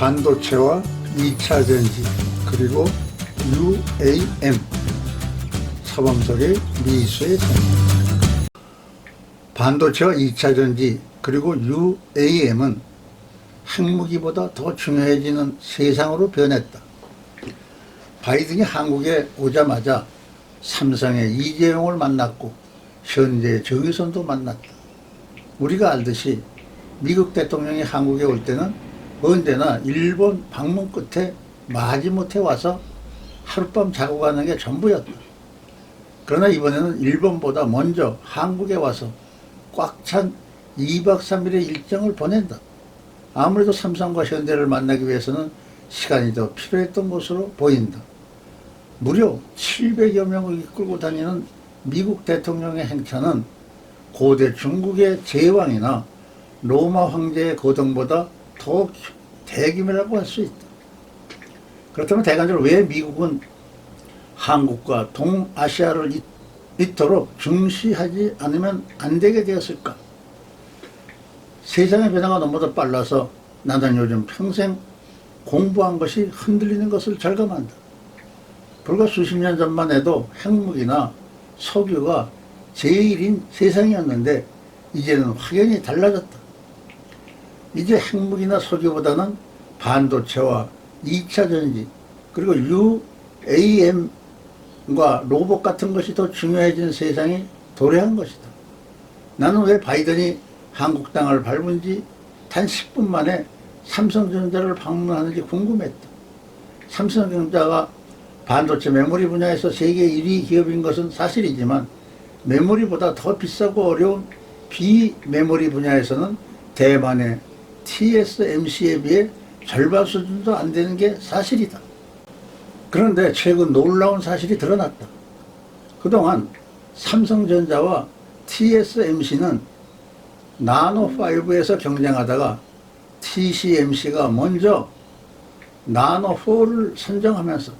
반도체와 2차 전지 그리고 UAM 서방석의 미수의 전 반도체와 2차 전지 그리고 UAM은 핵무기보다 더 중요해지는 세상으로 변했다. 바이든이 한국에 오자마자 삼성의 이재용을 만났고 현재 정의선도 만났다. 우리가 알듯이 미국 대통령이 한국에 올 때는 언제나 일본 방문 끝에 마지못해 와서 하룻밤 자고 가는 게 전부였다. 그러나 이번에는 일본보다 먼저 한국에 와서 꽉 찬 2박 3일의 일정을 보낸다. 아무래도 삼성과 현대를 만나기 위해서는 시간이 더 필요했던 것으로 보인다. 무려 700여 명을 이끌고 다니는 미국 대통령의 행차는 고대 중국의 제왕이나 로마 황제의 거동보다 더 대규모라고 할 수 있다. 그렇다면 대관적으로 왜 미국은 한국과 동아시아를 이- 이토록 중시하지 않으면 안 되게 되었을까? 세상의 변화가 너무도 빨라서 나는 요즘 평생 공부한 것이 흔들리는 것을 절감한다. 불과 수십 년 전만 해도 핵무기나 석유가 제일인 세상이었는데 이제는 확연히 달라졌다. 이제 핵무기나 석유보다는 반도체와 2차 전지 그리고 UAM과 로봇 같은 것이 더 중요해진 세상이 도래한 것이다. 나는 왜 바이든이 한국 땅을 밟은 지 단 10분 만에 삼성전자를 방문하는지 궁금했다. 삼성전자가 반도체 메모리 분야에서 세계 1위 기업인 것은 사실이지만 메모리보다 더 비싸고 어려운 비메모리 분야에서는 대만의 TSMC에 비해 절반 수준도 안 되는 게 사실이다. 그런데 최근 놀라운 사실이 드러났다. 그동안 삼성전자와 TSMC는 나노5에서 경쟁하다가 TCMC가 먼저 나노4를 선정하면서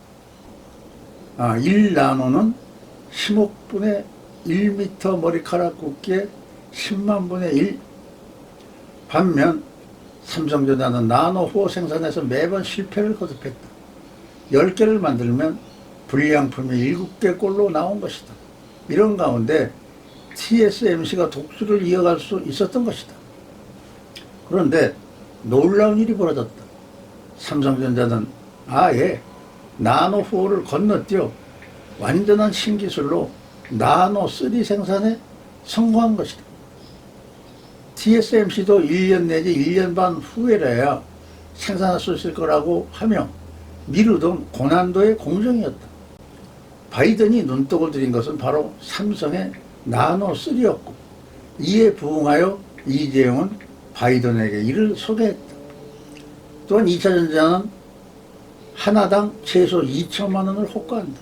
아, 1나노는 10억분의 1m 머리카락 굵기의 10만 분의 1 반면 삼성전자는 나노4 생산에서 매번 실패를 거듭했다. 10개를 만들면 불량품이 7개 꼴로 나온 것이다. 이런 가운데 TSMC가 독주를 이어갈 수 있었던 것이다. 그런데 놀라운 일이 벌어졌다. 삼성전자는 아예 나노4를 건너뛰어 완전한 신기술로 나노 3 생산에 성공한 것이다. TSMC도 1년 내지 1년 반 후에라야 생산할 수 있을 거라고 하며 미루던 고난도의 공정이었다. 바이든이 눈독을 들인 것은 바로 삼성의 나노3였고 이에 부응하여 이재용은 바이든에게 이를 소개했다. 또한 2차전자는 하나당 최소 2천만 원을 호가한다.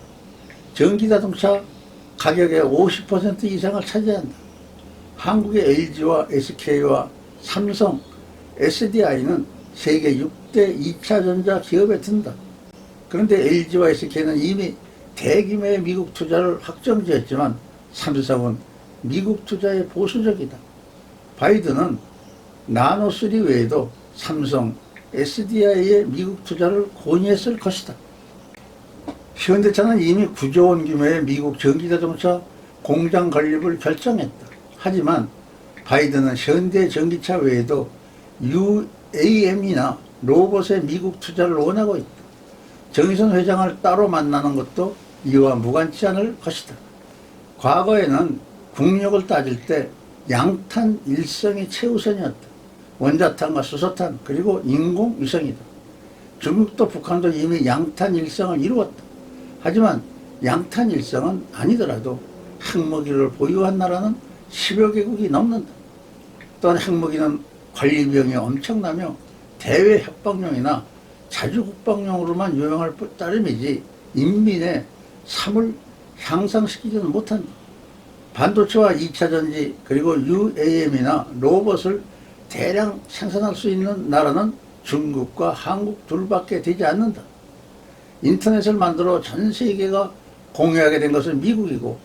전기자동차 가격의 50% 이상을 차지한다. 한국의 LG와 SK와 삼성, SDI는 세계 6대 2차 전자 기업에 든다. 그런데 LG와 SK는 이미 대규모의 미국 투자를 확정지었지만 삼성은 미국 투자에 보수적이다. 바이든은 나노3 외에도 삼성, SDI의 미국 투자를 권유했을 것이다. 현대차는 이미 9조 원 규모의 미국 전기자동차 공장 건립을 결정했다. 하지만 바이든은 현대 전기차 외에도 UAM이나 로봇의 미국 투자를 원하고 있다. 정의선 회장을 따로 만나는 것도 이와 무관치 않을 것이다. 과거에는 국력을 따질 때 양탄 일성이 최우선이었다. 원자탄과 수소탄 그리고 인공위성이다. 중국도 북한도 이미 양탄 일성을 이루었다. 하지만 양탄 일성은 아니더라도 핵무기를 보유한 나라는 10여 개국이 넘는다. 또한 핵무기는 관리 비용이 엄청나며 대외 협박용이나 자주 국방용으로만 유용할 따름이지 인민의 삶을 향상시키지는 못한다. 반도체와 2차 전지 그리고 UAM이나 로봇을 대량 생산할 수 있는 나라는 중국과 한국 둘밖에 되지 않는다. 인터넷을 만들어 전 세계가 공유하게 된 것은 미국이고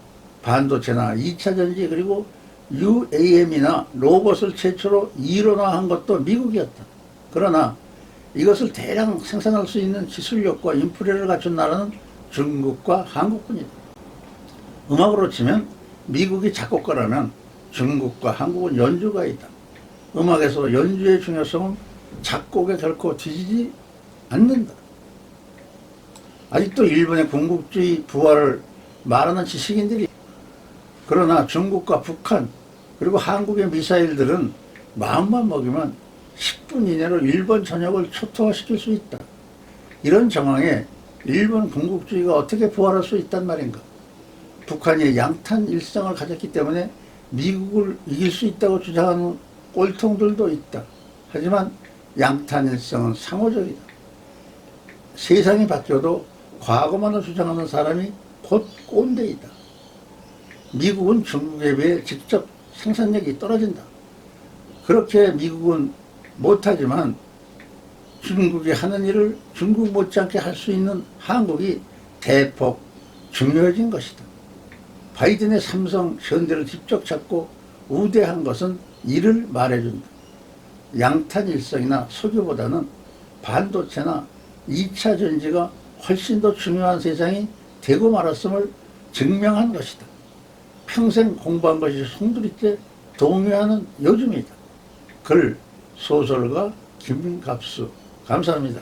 반도체나 2차 전지 그리고 UAM이나 로봇을 최초로 이론화한 것도 미국이었다. 그러나 이것을 대량 생산할 수 있는 기술력과 인프레를 갖춘 나라는 중국과 한국뿐이다. 음악으로 치면 미국이 작곡가라면 중국과 한국은 연주가이다. 음악에서 연주의 중요성은 작곡에 결코 뒤지지 않는다. 아직도 일본의 군국주의 부활을 말하는 지식인들이 그러나 중국과 북한 그리고 한국의 미사일들은 마음만 먹이면 10분 이내로 일본 전역을 초토화시킬 수 있다. 이런 정황에 일본 군국주의가 어떻게 부활할 수 있단 말인가? 북한이 양탄 일성을 가졌기 때문에 미국을 이길 수 있다고 주장하는 꼴통들도 있다. 하지만 양탄 일성은 상호적이다. 세상이 바뀌어도 과거만을 주장하는 사람이 곧 꼰대이다. 미국은 중국에 비해 직접 생산력이 떨어진다. 그렇게 미국은 못하지만 중국이 하는 일을 중국 못지않게 할 수 있는 한국이 대폭 중요해진 것이다. 바이든의 삼성, 현대를 직접 잡고 우대한 것은 이를 말해준다. 양탄 일성이나 석유보다는 반도체나 2차 전지가 훨씬 더 중요한 세상이 되고 말았음을 증명한 것이다. 평생 공부한 것이 송두리째 동요하는 요즘이다. 글, 소설가 김갑수. 감사합니다.